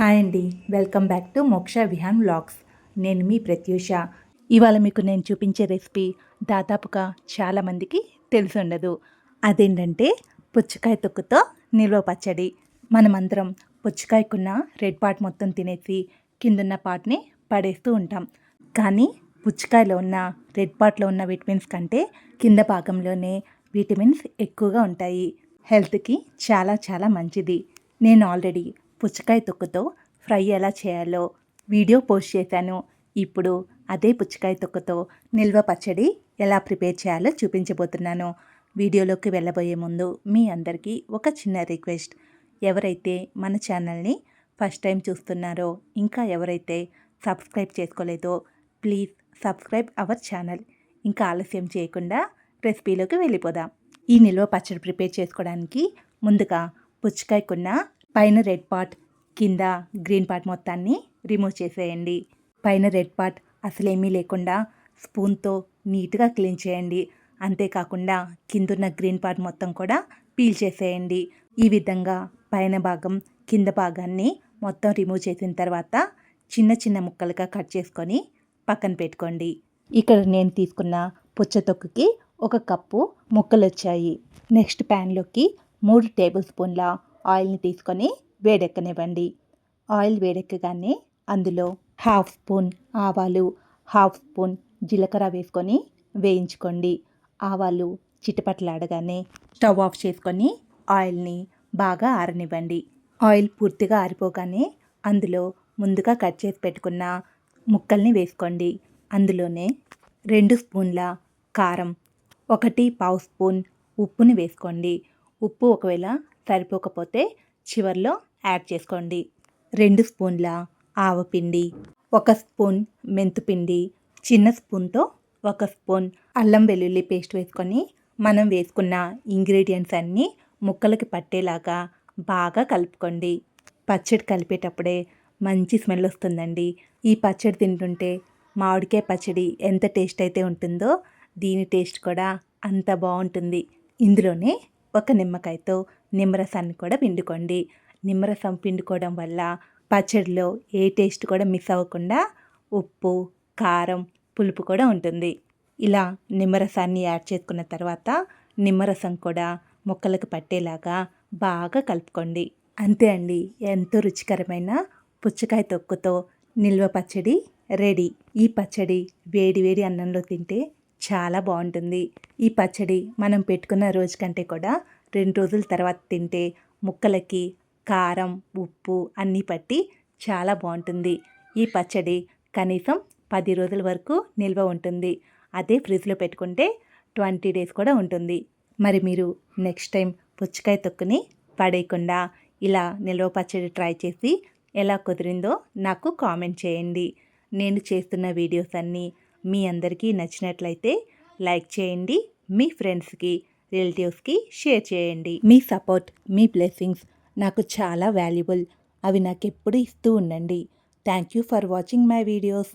Hi అండి. Welcome back to మోక్ష Vihaan vlogs. నేను మీ ప్రత్యూష. ఇవాళ మీకు నేను చూపించే రెసిపీ దాదాపుగా చాలామందికి తెలిసి ఉండదు. అదేంటంటే పుచ్చకాయ తొక్కుతో నిల్వ పచ్చడి. మనమందరం పుచ్చకాయకున్న రెడ్ పార్ట్ మొత్తం తినేసి కిందున్న పార్ట్ని పడేస్తూ ఉంటాం. కానీ పుచ్చకాయలో ఉన్న రెడ్ పార్ట్లో ఉన్న విటమిన్స్ కంటే కింద భాగంలోనే విటమిన్స్ ఎక్కువగా ఉంటాయి. హెల్త్కి చాలా చాలా మంచిది. నేను ఆల్రెడీ పుచ్చకాయ తొక్కుతో ఫ్రై ఎలా చేయాలో వీడియో పోస్ట్ చేశాను. ఇప్పుడు అదే పుచ్చకాయ తొక్కుతో నిల్వ పచ్చడి ఎలా ప్రిపేర్ చేయాలో చూపించబోతున్నాను. వీడియోలోకి వెళ్ళబోయే ముందు మీ అందరికీ ఒక చిన్న రిక్వెస్ట్. ఎవరైతే మన ఛానల్ని ఫస్ట్ టైం చూస్తున్నారో ఇంకా ఎవరైతే సబ్స్క్రైబ్ చేసుకోలేదో ప్లీజ్ సబ్స్క్రైబ్ అవర్ ఛానల్. ఇంకా ఆలస్యం చేయకుండా రెసిపీలోకి వెళ్ళిపోదాం. ఈ నిల్వ పచ్చడి ప్రిపేర్ చేసుకోవడానికి ముందుగా పుచ్చకాయకున్న పైన రెడ్ పార్ట్ కింద గ్రీన్ పార్ట్ మొత్తాన్ని రిమూవ్ చేసేయండి. పైన రెడ్ పార్ట్ అసలేమీ లేకుండా స్పూన్తో నీట్గా క్లీన్ చేయండి. అంతేకాకుండా కిందున్న గ్రీన్ పార్ట్ మొత్తం కూడా పీల్ చేసేయండి. ఈ విధంగా పైన భాగం కింద భాగాన్ని మొత్తం రిమూవ్ చేసిన తర్వాత చిన్న చిన్న ముక్కలుగా కట్ చేసుకొని పక్కన పెట్టుకోండి. ఇక్కడ నేను తీసుకున్న పుచ్చతొక్కుకి ఒక కప్పు ముక్కలు వచ్చాయి నెక్స్ట్ ప్యాన్లోకి మూడు టేబుల్ స్పూన్ల ఆయిల్ని తీసుకొని వేడెక్కనివ్వండి. ఆయిల్ వేడెక్కగానే అందులో హాఫ్ స్పూన్ ఆవాలు హాఫ్ స్పూన్ జీలకర్ర వేసుకొని వేయించుకోండి. ఆవాలు చిటపట్లాడగానే స్టవ్ ఆఫ్ చేసుకొని ఆయిల్ని బాగా ఆరనివ్వండి. ఆయిల్ పూర్తిగా ఆరిపోగానే అందులో ముందుగా కట్ చేసి పెట్టుకున్న ముక్కల్ని వేసుకోండి. అందులోనే రెండు స్పూన్ల కారం ఒకటి పావు స్పూన్ ఉప్పుని వేసుకోండి. ఉప్పు ఒకవేళ సరిపోకపోతే చివర్లో యాడ్ చేసుకోండి. రెండు స్పూన్ల ఆవపిండి ఒక స్పూన్ మెంతుపిండి చిన్న స్పూన్తో ఒక స్పూన్ అల్లం వెల్లుల్లి పేస్ట్ వేసుకొని మనం వేసుకున్న ఇంగ్రీడియంట్స్ అన్నీ ముక్కలకి పట్టేలాగా బాగా కలుపుకోండి. పచ్చడి కలిపేటప్పుడే మంచి స్మెల్ వస్తుందండి. ఈ పచ్చడి తింటుంటే మామిడికాయ పచ్చడి ఎంత టేస్ట్ అయితే ఉంటుందో దీని టేస్ట్ కూడా అంత బాగుంటుంది. ఇందులోనే ఒక నిమ్మకాయతో నిమ్మరసాన్ని కూడా పిండుకోండి. నిమ్మరసం పిండుకోవడం వల్ల పచ్చడిలో ఏ టేస్ట్ కూడా మిస్ అవ్వకుండా ఉప్పు కారం పులుపు కూడా ఉంటుంది. ఇలా నిమ్మరసాన్ని యాడ్ చేసుకున్న తర్వాత నిమ్మరసం కూడా ముక్కలకు పట్టేలాగా బాగా కలుపుకోండి. అంతే అండి ఎంతో రుచికరమైన పుచ్చకాయ తొక్కుతో నిల్వ పచ్చడి రెడీ. ఈ పచ్చడి వేడి వేడి అన్నంలో తింటే చాలా బాగుంటుంది. ఈ పచ్చడి మనం పెట్టుకున్న రోజు కంటే కూడా రెండు రోజుల తర్వాత తింటే ముక్కలకి కారం ఉప్పు అన్నీ పట్టి చాలా బాగుంటుంది. ఈ పచ్చడి కనీసం పది రోజుల వరకు నిల్వ ఉంటుంది. అదే ఫ్రిడ్జ్లో పెట్టుకుంటే ట్వంటీ డేస్ కూడా ఉంటుంది. మరి మీరు నెక్స్ట్ టైం పుచ్చకాయ తొక్కుని పడేయకుండా ఇలా నిల్వ పచ్చడి ట్రై చేసి ఎలా కుదిరిందో నాకు కామెంట్ చేయండి. నేను చేస్తున్న వీడియోస్ అన్నీ మీ అందరికీ నచ్చినట్లయితే లైక్ చేయండి. మీ ఫ్రెండ్స్కి రిలేటివ్స్కి షేర్ చేయండి. మీ సపోర్ట్ మీ బ్లెస్సింగ్స్ నాకు చాలా వాల్యుబుల్. అవి నాకు ఎప్పుడు ఇస్తూ ఉండండి. Thank you for watching my videos.